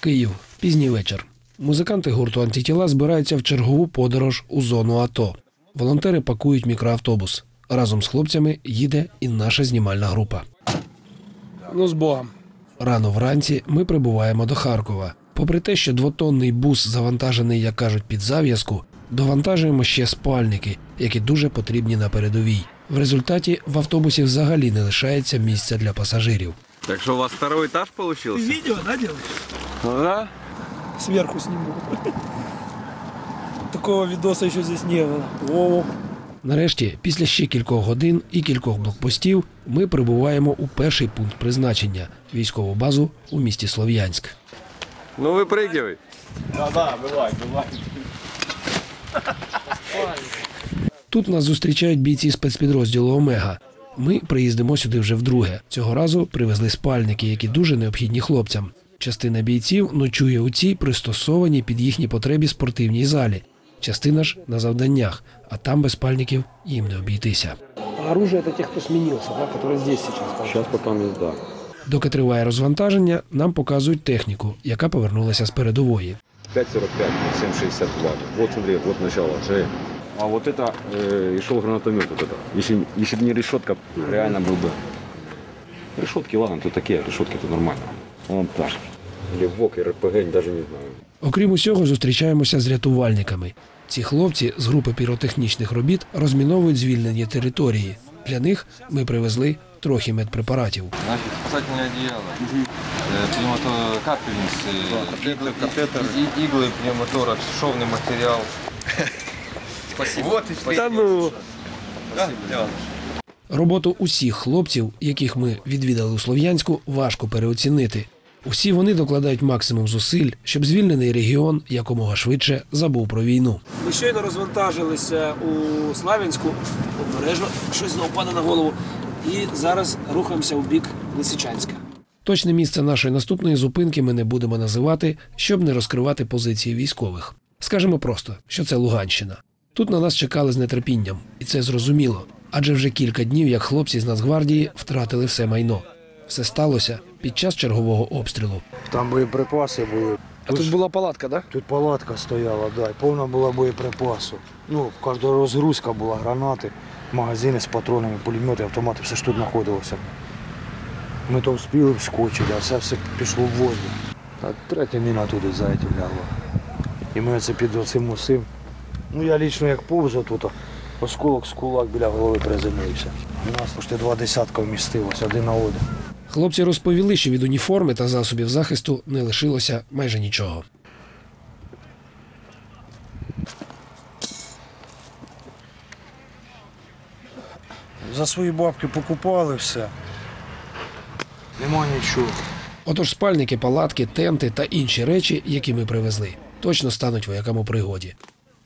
Київ, пізній вечір. Музиканти гурту антитіла збираються в чергову подорож у зону АТО. Волонтери пакують мікроавтобус. Разом з хлопцями їде і наша знімальна група. Ну, з Богом. Рано вранці ми прибуваємо до Харкова. Попри те, що двотонний бус завантажений, як кажуть, під зав'язку, довантажуємо ще спальники, які дуже потрібні на передовій. В результаті в автобусі взагалі не лишається місця для пасажирів. Так что у вас второй этаж получился? Видео, да, делаешь? Ну да. Сверху сниму. Такого видоса еще здесь не было. О, Нарешті, після ще кількох годин і кількох блокпостів, ми прибуваємо у перший пункт призначення військову базу у місті Слов'янськ. Ну выпрыгивай. Тут нас зустрічають бійці спецпідрозділу Омега. Ми приїздимо сюди вже вдруге. Цього разу привезли спальники, які дуже необхідні хлопцям. Частина бійців ночує у цій пристосованій під їхні потреби спортивній залі. Частина ж на завданнях, а там без спальників їм не обійтися. а оружие это тех, кто сменился, да, который здесь сейчас. Сейчас потом езда. Доки триває розвантаження, нам показують техніку, яка повернулася з передової. 5.45, 7.62. Вот смотри, вот начало. Шея. А вот это э, и шел гранатомет вот это. Если, если бы не решетка, реально был бы. Решетки, ладно, тут такие решетки, это нормально. Вон так. Или ВОК, и РПГ, даже не знаю. Окрім усього, зустрічаємося з рятувальниками. Ці хлопці з групи піротехнічних робіт розміновують звільнені території. Для них ми привезли трохи медпрепаратів. Значит, спасательное одеяло, э, пневмотокапельницы, иглы, катетер. иглы, пневмоторакс, шовный материал. Спасибо. Вот и Да ну, Роботу усіх хлопців, яких ми відвідали у Слов'янську, важко переоцінити. Усі вони докладають максимум зусиль, щоб звільнений регіон якомога швидше забув про війну. ми щойно розвантажилися у Славянську, обережно, щось знову падає на голову. І зараз рухаємося у бік Лисичанська. Точне місце нашої наступної зупинки ми не будемо називати, щоб не розкривати позиції військових. Скажемо просто, що це Луганщина. Тут на нас чекали з нетерпінням, і це зрозуміло. Адже вже кілька днів, як хлопці з Нацгвардії втратили все майно. Все сталося під час чергового обстрілу. Там боєприпаси були. А тут була палатка, да? Тут палатка стояла, да, і повна була боєприпасу. Ну, кожна розгрузка була, гранати, магазини з патронами, пулемети, автомати, все ж тут знаходилося. Ми то встигли вскочити, а це все пішло в воздух. А третя міна туди зайти лягла. І ми це під оцим усим. Ну я лічно як повзав тут, осколок з кулак біля голови приземлився. У нас почти два десятка вмістилося один на один. Хлопці розповіли, що від уніформи та засобів захисту не лишилося майже нічого. За свої бабки покупали все. Нема нічого. Отож, спальники, палатки, тенти та інші речі, які ми привезли, точно стануть воякам у пригоді.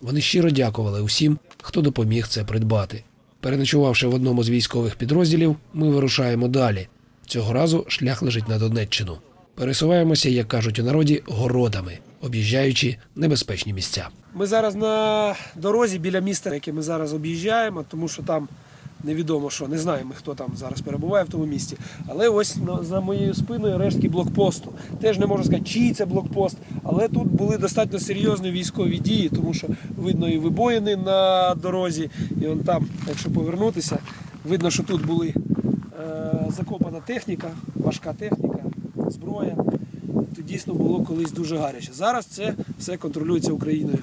Вони щиро дякували усім, хто допоміг це придбати. Переночувавши в одному з військових підрозділів, ми вирушаємо далі. Цього разу шлях лежить на Донеччину. Пересуваємося, як кажуть у народі, городами, об'їжджаючи небезпечні місця. Ми зараз на дорозі біля міста, яке ми зараз об'їжджаємо, тому що там невідомо що, не знаємо, хто там зараз перебуває в тому місті. Але ось за моєю спиною рештки блокпосту. Теж не можу сказати, чий це блокпост, але тут були достатньо серйозні військові дії, тому що видно і вибоїни на дорозі, і он там, якщо повернутися, видно, що тут були закопана техніка, важка техніка, зброя. Тут дійсно було колись дуже гаряче. Зараз це все контролюється Україною.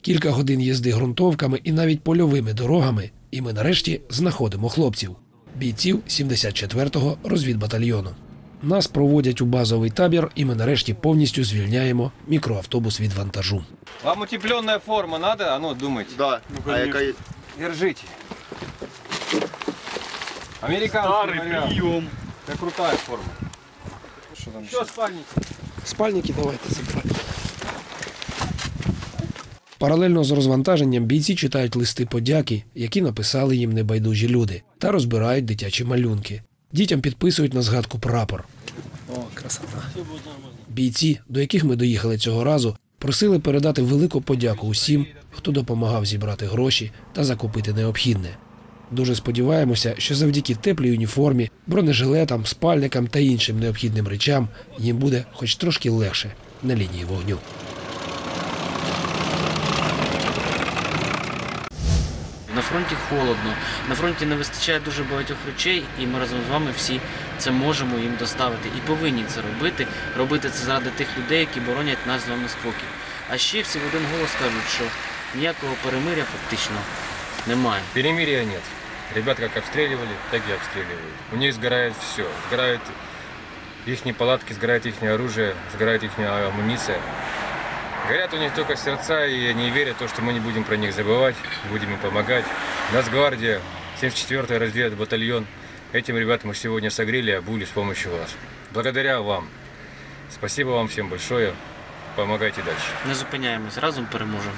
Кілька годин їзди ґрунтовками і навіть польовими дорогами, і ми нарешті знаходимо хлопців бійців 74-го розвідбатальйону. Нас проводять у базовий табір, і ми нарешті повністю звільняємо мікроавтобус від вантажу. Вам утепленная форма надо? А ну, думайте. Да. а яка є? Держите. Американский вариант. прием. Это крутая форма. Что там еще? спальники? Спальники давайте забирати. Паралельно з розвантаженням бійці читають листи подяки, які написали їм небайдужі люди, та розбирають дитячі малюнки. Дітям підписують на згадку прапор. О, красота. Бійці, до яких ми доїхали цього разу, просили передати велику подяку усім, хто допомагав зібрати гроші та закупити необхідне. Дуже сподіваємося, що завдяки теплій уніформі, бронежилетам, спальникам та іншим необхідним речам їм буде хоч трошки легше на лінії вогню. На фронті холодно, на фронті не вистачає дуже багатьох речей, і ми разом з вами всі це можемо їм доставити і повинні це робити. Робити це заради тих людей, які боронять наш з вами спокій. А ще всі в один голос кажуть, що ніякого перемиря фактично немає. Перемирия нет. Ребят как обстреливали, так и обстреливают. У них сгорает все. Сгорают их палатки, сгорает их оружие, сгорает их амуниция. Горят у них только сердца, и они верят в то, что мы не будем про них забывать, будем им помогать. Нацгвардия, 74-й разведывательный батальон. Этим ребят мы сегодня согрели обули с помощью вас. Благодаря вам. Спасибо вам всем большое. Помогайте дальше. Не зупиняємось, разом переможемо.